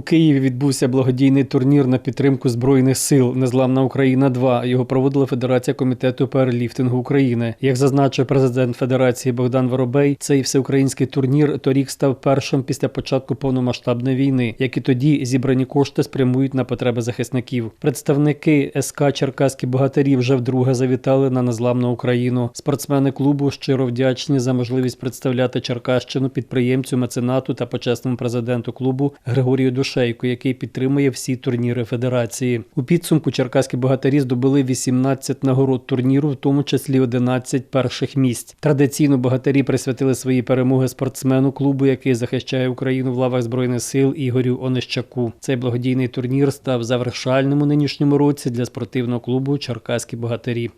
Києві відбувся благодійний турнір на підтримку збройних сил Незламна Україна 2 Його проводила Федерація комітету пауерліфтингу України. Як зазначив президент Федерації Богдан Воробей, цей всеукраїнський турнір торік став першим після початку повномасштабної війни, як і тоді зібрані кошти спрямують на потреби захисників. Представники СК Черкаські богатирі вже вдруге завітали на незламну Україну. Спортсмени клубу щиро вдячні за можливість представляти Черкащину підприємцю, меценату та почесному президенту клубу Григорію Душейку, який підтримує всі турніри федерації. У підсумку черкаські богатирі здобули 18 нагород турніру, в тому числі 11 перших місць. Традиційно богатирі присвятили свої перемоги спортсмену клубу, який захищає Україну в лавах збройних сил Ігорю Онищаку. Цей благодійний турнір став завершальним у нинішньому році для спортивного клубу Черкаські богатирі.